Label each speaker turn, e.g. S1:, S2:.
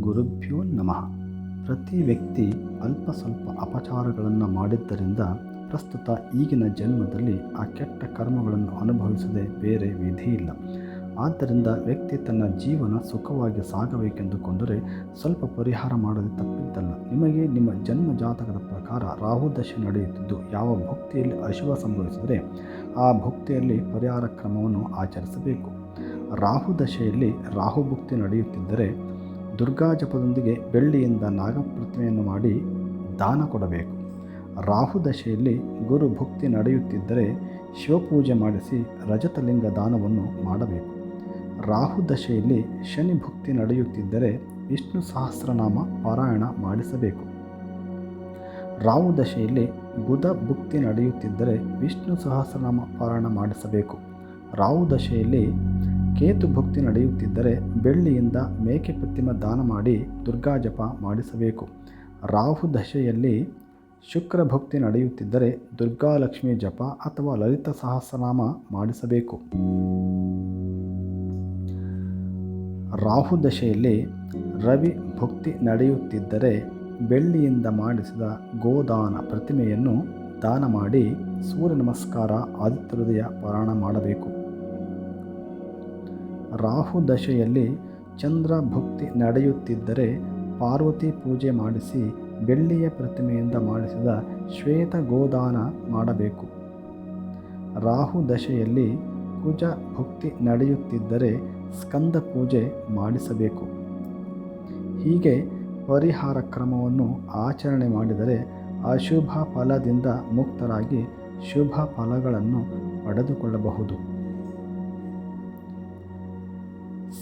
S1: ಗುರುಭ್ಯೋ ನಮಃ. ಪ್ರತಿ ವ್ಯಕ್ತಿ ಅಲ್ಪ ಸ್ವಲ್ಪ ಅಪಚಾರಗಳನ್ನು ಮಾಡಿದ್ದರಿಂದ ಪ್ರಸ್ತುತ ಈಗಿನ ಜನ್ಮದಲ್ಲಿ ಆ ಕೆಟ್ಟ ಕರ್ಮಗಳನ್ನು ಅನುಭವಿಸದೆ ಬೇರೆ ವಿಧಿ ಇಲ್ಲ. ಆದ್ದರಿಂದ ವ್ಯಕ್ತಿ ತನ್ನ ಜೀವನ ಸುಖವಾಗಿ ಸಾಗಬೇಕೆಂದುಕೊಂಡರೆ ಸ್ವಲ್ಪ ಪರಿಹಾರ ಮಾಡದೆ ತಪ್ಪಿದ್ದಲ್ಲ. ನಿಮಗೆ ನಿಮ್ಮ ಜನ್ಮ ಜಾತಕದ ಪ್ರಕಾರ ರಾಹು ದಶೆ ನಡೆಯುತ್ತಿದ್ದು, ಯಾವ ಭಕ್ತಿಯಲ್ಲಿ ಅಶುಭ ಸಂಭವಿಸಿದರೆ ಆ ಭಕ್ತಿಯಲ್ಲಿ ಪರಿಹಾರ ಕ್ರಮವನ್ನು ಆಚರಿಸಬೇಕು. ರಾಹು ದಶೆಯಲ್ಲಿ ರಾಹು ಭುಕ್ತಿ ನಡೆಯುತ್ತಿದ್ದರೆ ದುರ್ಗಾ ಜಪದೊಂದಿಗೆ ಬೆಳ್ಳಿಯಿಂದ ನಾಗಪ್ರತಿಮೆಯನ್ನು ಮಾಡಿ ದಾನ ಕೊಡಬೇಕು. ರಾಹು ದಶೆಯಲ್ಲಿ ಗುರು ಭುಕ್ತಿ ನಡೆಯುತ್ತಿದ್ದರೆ ಶಿವಪೂಜೆ ಮಾಡಿಸಿ ರಜತಲಿಂಗ ದಾನವನ್ನು ಮಾಡಬೇಕು. ರಾಹು ದಶೆಯಲ್ಲಿ ಶನಿ ಭುಕ್ತಿ ನಡೆಯುತ್ತಿದ್ದರೆ ವಿಷ್ಣು ಸಹಸ್ರನಾಮ ಪಾರಾಯಣ ಮಾಡಿಸಬೇಕು. ರಾಹು ದಶೆಯಲ್ಲಿ ಬುಧ ಭುಕ್ತಿ ನಡೆಯುತ್ತಿದ್ದರೆ ವಿಷ್ಣು ಸಹಸ್ರನಾಮ ಪಾರಾಯಣ ಮಾಡಿಸಬೇಕು. ರಾಹು ದಶೆಯಲ್ಲಿ ಕೇತು ಭಕ್ತಿ ನಡೆಯುತ್ತಿದ್ದರೆ ಬೆಳ್ಳಿಯಿಂದ ಮೇಕೆ ಪ್ರತಿಮೆ ದಾನ ಮಾಡಿ ದುರ್ಗಾ ಜಪ ಮಾಡಿಸಬೇಕು. ರಾಹು ದಶೆಯಲ್ಲಿ ಶುಕ್ರ ಭಕ್ತಿ ನಡೆಯುತ್ತಿದ್ದರೆ ದುರ್ಗಾಲಕ್ಷ್ಮಿ ಜಪ ಅಥವಾ ಲಲಿತ ಸಹಸ್ರನಾಮ ಮಾಡಿಸಬೇಕು. ರಾಹು ದಶೆಯಲ್ಲಿ ರವಿ ಭಕ್ತಿ ನಡೆಯುತ್ತಿದ್ದರೆ ಬೆಳ್ಳಿಯಿಂದ ಮಾಡಿಸಿದ ಗೋದಾನ ಪ್ರತಿಮೆಯನ್ನು ದಾನ ಮಾಡಿ ಸೂರ್ಯ ನಮಸ್ಕಾರ ಆದಿತ್ಯ ಹೃದಯ ಪಾರಾಯಣ ಮಾಡಬೇಕು. ರಾಹು ದಶೆಯಲ್ಲಿ ಚಂದ್ರ ಭಕ್ತಿ ನಡೆಯುತ್ತಿದ್ದರೆ ಪಾರ್ವತಿ ಪೂಜೆ ಮಾಡಿಸಿ ಬೆಳ್ಳಿಯ ಪ್ರತಿಮೆಯಿಂದ ಮಾಡಿಸಿದ ಶ್ವೇತ ಗೋದಾನ ಮಾಡಬೇಕು. ರಾಹು ದಶೆಯಲ್ಲಿ ಕುಜ ಭಕ್ತಿ ನಡೆಯುತ್ತಿದ್ದರೆ ಸ್ಕಂದ ಪೂಜೆ ಮಾಡಿಸಬೇಕು. ಹೀಗೆ ಪರಿಹಾರ ಕ್ರಮವನ್ನು ಆಚರಣೆ ಮಾಡಿದರೆ ಅಶುಭ ಫಲದಿಂದ ಮುಕ್ತರಾಗಿ ಶುಭ ಫಲಗಳನ್ನು ಪಡೆದುಕೊಳ್ಳಬಹುದು.